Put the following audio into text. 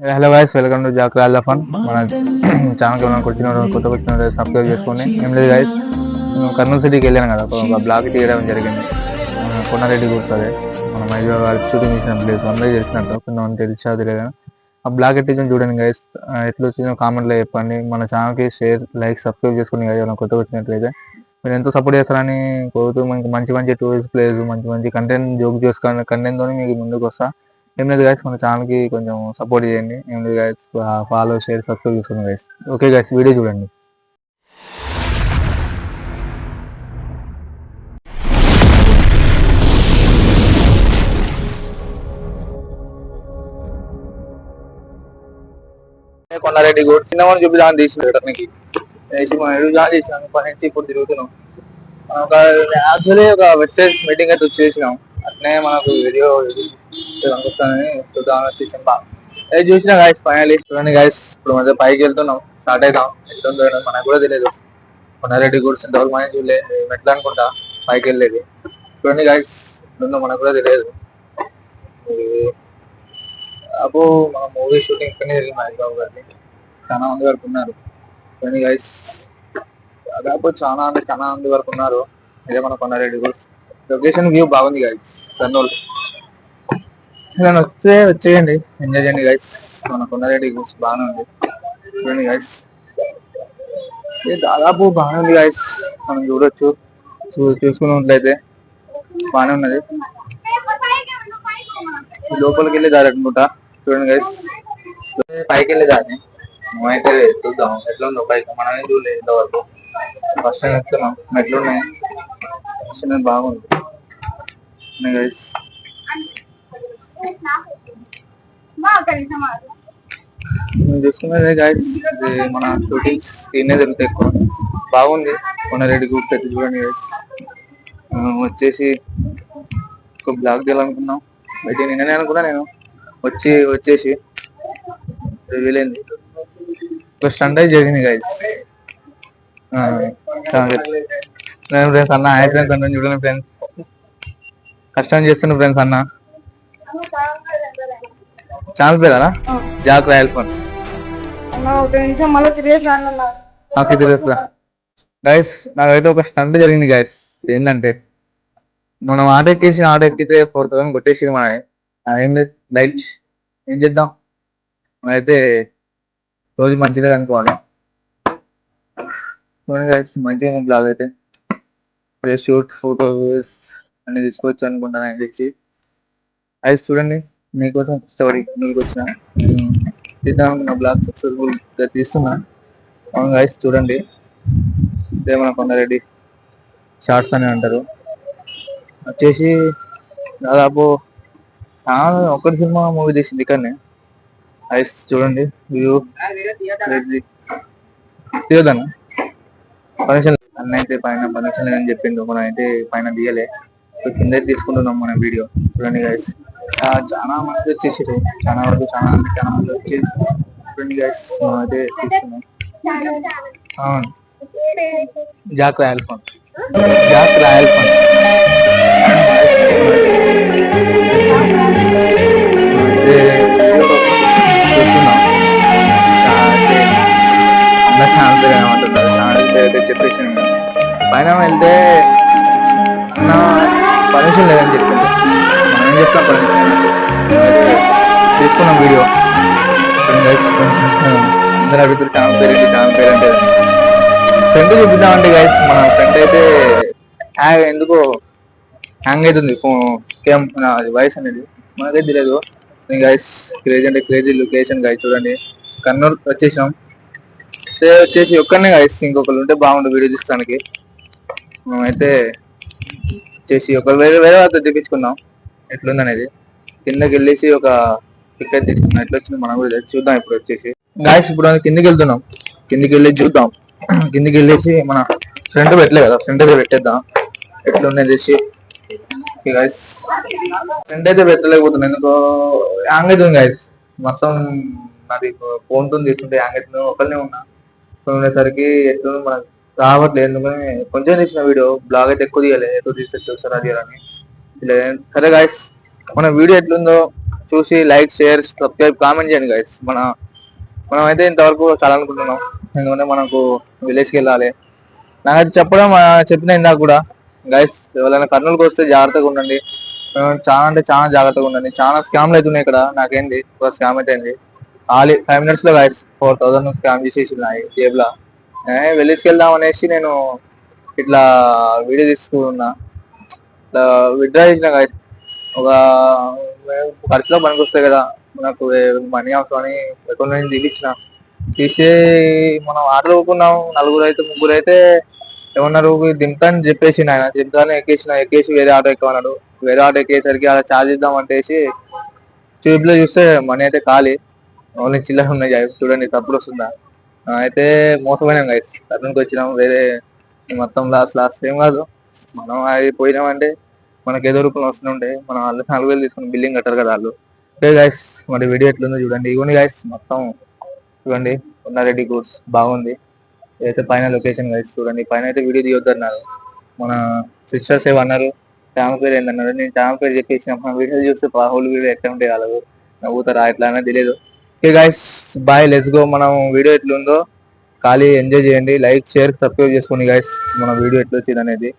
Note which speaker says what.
Speaker 1: Hello guys welcome to Jack Royal Fun మన channel మనకు వచ్చిన కొత్త వచ్చిన సబ్స్క్రైబ్ చేసుకోండి ఏం లేదు గైస్ నేను కర్నూలు సిటీకి వెళ్ళాను కదా ఒక- బ్లాగ్ తీయడం జరిగింది. మన కొండారెడ్డి కూర్చోది మన మైజో గారు షూటింగ్ చేసిన ప్లేస్ అందరూ తెలిసినట్టు కొంతమంది తెలిసా తెలియదు? ఆ బ్లాగ్ ఎట్టిందని చూడండి గైస్ ఎట్లా వచ్చిందో కామెంట్లో చెప్పండి. మన ఛానల్కి షేర్ లైక్ సబ్స్క్రైబ్ చేసుకుని కదా ఏమైనా కొత్తగా వచ్చినట్లయితే మీరు ఎంతో సపోర్ట్ చేస్తారని కోరుతూ మనకి మంచి మంచి టూరిస్ట్ ప్లేస్ మంచి మంచి కంటెంట్ జోక్ చేసుకుని కంటెంట్తో మీకు ముందుకు వస్తా. ఏం లేదు గాయస్ మన ఛానల్కి కొంచెం సపోర్ట్ చేయండి. ఏం లేదు గాయస్ ఫాలో షేర్ సబ్స్క్రైబ్ చేసుకోండి గైస్ ఓకే గైస్ వీడియో చూడండి. కొండారెడ్డి కూడా చిన్నవాడిని చూపిదామని తీసిన అతనికి వేసి మనం ఎదురు జాయిన్ చేసినాం. పని నుంచి ఇప్పుడు తిరుగుతున్నాం. ఒక యాక్చువల్లీ ఒక వెబ్సైట్ మీటింగ్ అయితే వచ్చేసినాం. అట్నే మనకు వీడియో కనిపిస్తానని చూద్దామని వచ్చేసాం బా చూసినా గాయస్ ఫైనలీ చూడండి గాయస్ ఇప్పుడు మధ్య పైకి వెళ్తున్నాం. స్టార్ట్ అవుతాం ఎట్లుందో మనకు కూడా తెలియదు కొండారెడ్డి గుడ్స్ ఇంతవరకు మనం చూడలే మెట్లు అనుకుంటా పైకి వెళ్ళేది. చూడండి గాయస్ ఎట్లుందో మనకు కూడా తెలియదు ఇది అప్పుడు మన మూవీ షూటింగ్ ఇక్కడనే జరిగింది మహేష్ బాబు గారిని చాలా మంది వరకు ఉన్నారు. చూడండి గైస్ దాదాపు చాలా అంటే చాలా మంది వరకు ఉన్నారు. ఇదే మన కొండారెడ్డి గుడ్స్ లొకేషన్ వ్యూ బాగుంది గైస్ కర్నూలు. నేను వస్తే వచ్చేయండి. ఎంజాయ్ చేయండి గైస్ మన కొండారెడ్డి గుడ్స్ బాగానే ఉంది. చూడండి గైస్ ఇది దాదాపు బాగానే ఉంది గైస్ మనం చూడొచ్చు. చూ చూసుకున్నట్లయితే బాగానే ఉన్నది. లోపలికి వెళ్ళి దారి అనుకుంటా. చూడండి గైస్ పైకి వెళ్ళి దారి మేమైతే చూద్దాం. ఎట్లా ఉందో పైకి? మనమే చూడలేదు ఇంతవరకు. ఫస్ట్ టైం ఎక్కుతున్నాం మెట్లు ఉన్నాయి. ఫస్ట్ బాగుంది. గైస్ నేను చూసుకున్నదే గైస్ ఇది మన షూటింగ్స్ దీన్నే జరుగుతాయి ఎక్కువ. బాగుంది. కొండారెడ్డి గ్రూప్ అయితే చూడండి గైడ్స్ వచ్చేసి ఒక బ్లాగ్ చేయాలనుకున్నాం. అయితే నిన్ననే అనుకున్నా నేను. వచ్చి వచ్చేసి. వీలైంది. ఒక స్టంట్ అయితే జరిగింది గైస్ నేను ఫ్రెండ్స్ అన్న హాయ్ ఫ్రెండ్స్ అన్న చూడండి ఫ్రెండ్స్ కష్టం చేస్తున్న ఫ్రెండ్స్ అన్న. ఛాన్స్ పేరా జాక్ రాయల్ ఫోన్. నాకు ఇది గైస్ నాకైతే ఒక స్టంట్ జరిగింది గైస్ ఏంటంటే మనం ఆట ఎక్కేసి ఆట ఎక్కితే ఫోర్ థౌసండ్ కొట్టేసి మన ఏం లేదు లైట్ ఏం చేద్దాం? మనమైతే రోజు మంచిగా అనుకోవాలి మంచిగా బ్లాగ్ అయితే. షూట్ ఫోటోస్ అన్ని తీసుకోవచ్చు అనుకుంటాను ఆయన తెచ్చి అయితే చూడండి మీకోసం స్టోరీ మీకు వచ్చిన తీద్దాం నా బ్లాగ్ సక్సెస్ఫుల్గా తీస్తున్నా. అవును గైస్ చూడండి. ఇదే మన కొండారెడ్డి. షార్ట్స్ అని అంటారు. వచ్చేసి దాదాపు ఒకటి సినిమా మూవీ తీసింది ఇక్కడనే. ఐస్ చూడండి. వ్యూ తీయదాను ఫంక్షన్ అన్న అయితే పైన ఫంక్షన్ లేదని చెప్పిండు. మనం అయితే పైన తీయలే. కింద తీసుకుంటున్నాం మన వీడియో చూడండి గైస్ చాలా మంది వచ్చేసారు చాలా వరకు చాలా మంది చాలా మంది వచ్చి చూడండి గైస్ అదే తీసుకున్నాం అవును. Jack Royal Fun. Jack Royal Fun. చెప్పేసి పైన వెళ్తే అన్న పర్మిషన్ లేదని చెప్పింది ఏం చేస్తాం పర్మిషన్ తీసుకున్నాం వీడియో. అందరు అడుగుతారు ఛానల్ పేరు ఏంటి? ఛానల్ పేరు అంటే ఫ్రెండ్ చూపిద్దామంటే గైస్ మన ఫ్రెండ్ అయితే హ్యాంగ్ ఎందుకో హ్యాంగ్ అవుతుంది. ఫోన్ కేమ్ వాయిస్ అనేది మనకైతే తెలియదు గైస్ క్రేజీ అంటే క్రేజీ లొకేషన్ గైస్ చూడండి. కర్నూలు వచ్చేసినాం అయితే వచ్చేసి ఒక్కనే గైస్ ఇంకొకరు ఉంటే బాగుండు వీడియో తీస్తానికి. మేమైతే వచ్చేసి ఒకరు వేరే వేరే వాళ్ళతో తెప్పించుకున్నాం ఎట్లుంది అనేది కిందకి వెళ్ళేసి ఒక టికెట్ తీసుకున్నాం. ఎట్లా వచ్చింది మనం కూడా చూద్దాం ఇప్పుడు వచ్చేసి. గాయస్ ఇప్పుడు కిందకి కిందికి వెళ్తున్నాం కిందికి వెళ్ళి చూద్దాం. కిందికి వెళ్ళేసి మన ఫ్రంట్ పెట్టలే కదా. ఫ్రంట్ అయితే పెట్టేద్దాం. ఎట్లుంది చేసి గాయస్ ఫ్రంట్ అయితే పెట్టలేకపోతున్నాను ఎందుకో హ్యాంగ్ అవుతుంది గాయస్ మొత్తం నాది ఫోన్తో తీసుకుంటే హ్యాంగ్ అవుతుంది ఒకరినే ఉన్నా. ఉండేసరికి ఎట్లుంది మనకు రావట్లేదు. ఎందుకని కొంచెం తీసిన వీడియో. బ్లాగ్ అయితే ఎక్కువ తీయలే. ఎక్కువ తీసేది ఒకసారి అది అని. సరే గాయస్ మన వీడియో ఎట్లుందో చూసి లైక్ షేర్ సబ్స్క్రైబ్ కామెంట్ చేయండి గైస్ మన మనం అయితే ఇంతవరకు చాలా అనుకుంటున్నాం. ఎందుకంటే మనకు విలేజ్కి వెళ్ళాలి. నాకు చెప్పడం చెప్పిన ఇందాక కూడా గైస్ ఎవరైనా కర్నూలుకి వస్తే జాగ్రత్తగా ఉండండి. చాలా అంటే చాలా జాగ్రత్తగా ఉండండి. చాలా స్కామ్లు అవుతున్నాయి ఇక్కడ నాకేంది? ఒక స్కామ్ అయితే అయింది. ఫైవ్ మినిట్స్లో గైస్ ఫోర్ థౌసండ్ స్కామ్ చేసేసి ఉన్నాయి జేబులో విలేజ్కి వెళ్దాం అనేసి నేను ఇట్లా వీడియో తీసుకున్నా. ఇట్లా విత్డ్రా చేసిన గైస్ ఒక ఖర్చులో పనికి వస్తాయి కదా. మనకు మనీ అవసరం అని అకౌంట్ నుంచి తీపిచ్చిన తీసే మనం ఆటలు ఊపుకున్నాం నలుగురు అయితే ముగ్గురు అయితే ఏమన్నారు? దింపుతా అని చెప్పేసి ఆయన దింపుతానే ఎక్కేసిన ఎక్కేసి వేరే ఆటో ఎక్కమన్నాడు. వేరే ఆటో ఎక్కేసరికి అలా ఛార్జ్ ఇద్దాం అంటేసి ట్యూబ్లో చూస్తే మనీ అయితే ఖాళీ. ఓన్లీ చిల్లర ఉన్నాయి చూడండి తప్పుడు వస్తుందా? అయితే మోసపోయినాం గైస్ అతనికి వచ్చినాం. వేరే మొత్తం లాస్ లాస్ ఏం కాదు. మనం అది పోయినామంటే మనకి ఏదో రూపంలో వస్తుండే మనం వాళ్ళు నాలుగు వేలు తీసుకుని బిల్లింగ్ కట్టారు కదా వాళ్ళు. ఓకే గైస్ మరి వీడియో ఎట్లుందో చూడండి. ఇవ్వండి గైస్ మొత్తం చూడండి ఉన్నారెడ్డి గూడ్స్ బాగుంది. అయితే పైన లొకేషన్ గైస్ చూడండి. పైన అయితే వీడియో తీయొద్దు అన్నారు మన సిస్టర్స్ ఏమన్నారు ఛానల్ పేరు ఏంటన్నారు నేను ఛానల్ పేరు చెప్పేసి మన వీడియో చూస్తే హోల్ వీడియో ఎట్లా ఉంటే వాళ్ళు నవ్వుతారా ఎట్లా అనేది తెలియదు okay guys bye let's go మనం వీడియో ఎట్లుందో ఖాళీ ఎంజాయ్ చేయండి. లైక్ షేర్ సబ్స్క్రైబ్ చేసుకోండి గైస్ మన వీడియో ఎట్లా వచ్చింది అనేది